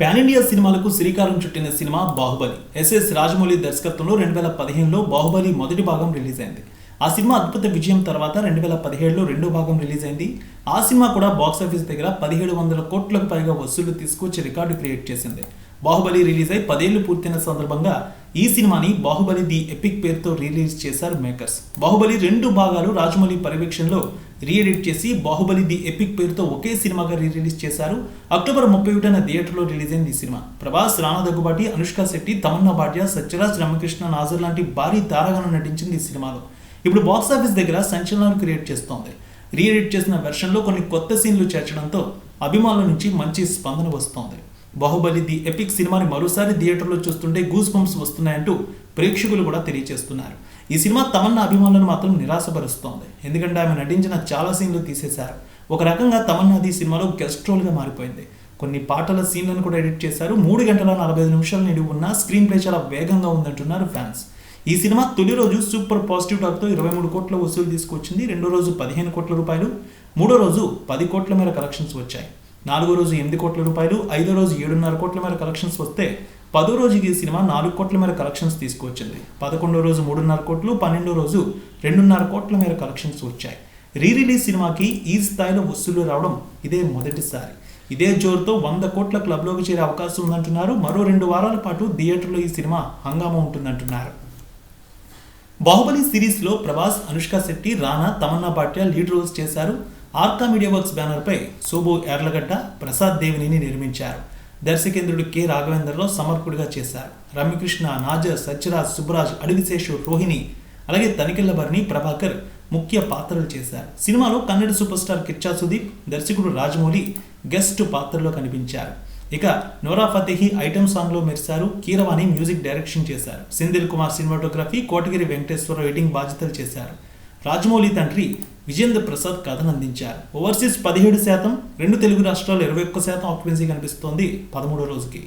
Pan India సినిమాలకు శ్రీకారం చుట్టిన సినిమా బాహుబలి. ఎస్ఎస్ రాజమౌళి దర్శకత్వంలో రెండు వేల పదిహేనులో బాహుబలి మొదటి భాగం రిలీజ్ అయింది ఆ సినిమా అద్భుత విజయం తర్వాత రెండు వేల పదిహేడులో రెండో భాగం రిలీజ్ అయింది ఆ సినిమా కూడా బాక్స్ ఆఫీస్ దగ్గర పదిహేడు వందల కోట్లకు పైగా వసూళ్ళు తీసుకొచ్చి రికార్డు క్రియేట్ చేసింది. బాహుబలి రిలీజ్ అయి పదేళ్ళు పూర్తయిన సందర్భంగా ఈ సినిమాని బాహుబలి ది ఎపిక్ పేరుతో రిలీజ్ చేశారు మేకర్స్. బాహుబలి రెండు భాగాలు రాజమౌళి పర్యవేక్షణలో రీఎడిట్ చేసి బాహుబలి ది ఎపిక్ పేరుతో ఒకే సినిమాగా రీ రిలీజ్ చేశారు. అక్టోబర్ ముప్పై ఒకటిన థియేటర్లో రిలీజ్ అయింది ఈ సినిమా. ప్రభాస్ రానా దగ్గుబాటి అనుష్క శెట్టి తమన్నా భాట్య సత్యరాజ్ రామకృష్ణ నాజర్ లాంటి భారీ తారగాను నటించింది ఈ సినిమాలో. ఇప్పుడు బాక్స్ ఆఫీస్ దగ్గర సంచలనాలు క్రియేట్ చేస్తోంది. రీఎడిట్ చేసిన వెర్షన్లో కొన్ని కొత్త సీన్లు చేర్చడంతో అభిమానుల నుంచి మంచి స్పందన వస్తోంది. బాహుబలి ది ఎపిక్ సినిమాని మరోసారి థియేటర్లో చూస్తుంటే గూస్ బంప్స్ వస్తున్నాయంటూ ప్రేక్షకులు కూడా తెలియజేస్తున్నారు ఈ సినిమా తమన్నా అభిమానులను మాత్రం నిరాశపరుస్తోంది. ఎందుకంటే ఆమె నటించిన చాలా సీన్లు తీసేశారు. ఒక రకంగా తమన్నాది ఈ సినిమాలో గెస్ట్ రోల్గా మారిపోయింది. కొన్ని పాటల సీన్లను కూడా ఎడిట్ చేశారు. మూడు గంటల నలభై ఐదు నిమిషాల నిడి ఉన్న స్క్రీన్ ప్లే చాలా వేగంగా ఉందంటున్నారు ఫ్యాన్స్. ఈ సినిమా తొలి రోజు సూపర్ పాజిటివ్ టాక్తో ఇరవై మూడు కోట్ల వసూలు తీసుకొచ్చింది. రెండో రోజు పదిహేను కోట్ల రూపాయలు. మూడో రోజు పది కోట్ల మేర కలెక్షన్స్ వచ్చాయి. నాలుగో రోజు ఎనిమిది కోట్ల రూపాయలు ఐదో రోజు ఏడున్నర కోట్ల మేర కలెక్షన్స్ వస్తే పదో రోజుకి ఈ సినిమా నాలుగు కోట్ల మేర కలెక్షన్స్ తీసుకువచ్చింది. పదకొండో రోజు మూడున్నర కోట్లు పన్నెండో రోజు రెండున్నర కోట్ల మేర కలెక్షన్స్ వచ్చాయి. రీ రిలీజ్ సినిమాకి ఈ స్థాయిలో వసూలు రావడం ఇదే మొదటిసారి. ఇదే జోరుతో వంద కోట్ల క్లబ్లోకి చేరే అవకాశం ఉందంటున్నారు. మరో రెండు వారాల పాటు థియేటర్లో ఈ సినిమా హంగామా ఉంటుందంటున్నారు. బాహుబలి సిరీస్లో ప్రభాస్ అనుష్క శెట్టి రానా తమన్నా భాట్య లీడ్ రోల్స్ చేశారు. ఆర్కా మీడియా వర్క్స్ బ్యానర్పై సోబో యార్లగడ్డ ప్రసాద్ దేవినిని నిర్మించారు. దర్శకేంద్రుడు కె. రాఘవేందర్లో సమర్పుడిగా చేశారు. రమ్యకృష్ణ నాజర్ సత్యరాజ్ సుబ్బరాజ్ అడిగిశేషు రోహిణి అలాగే తనికెళ్ళబరిని భరణి ప్రభాకర్ ముఖ్య పాత్రలు చేశారు. సినిమాలో కన్నడ సూపర్ స్టార్ కిచ్చా సుదీప్ దర్శకుడు రాజమౌళి గెస్ట్ పాత్రలో కనిపించారు. ఇక నోరా ఫతేహి ఐటమ్ సాంగ్లో మెరిశారు. కీరవాణి మ్యూజిక్ డైరెక్షన్ చేశారు. సెందిల్ కుమార్ సినిమాటోగ్రఫీ కోటగిరి వెంకటేశ్వర ఎడిటింగ్ బాధ్యతలు చేశారు. రాజమౌళి తండ్రి విజేంద్ర ప్రసాద్ కథను అందించారు. ఓవర్సీస్ పదిహేడు శాతం రెండు తెలుగు రాష్ట్రాలు ఇరవై ఒక్క శాతం ఆక్యుపెన్సీ కనిపిస్తోంది పదమూడో రోజుకి.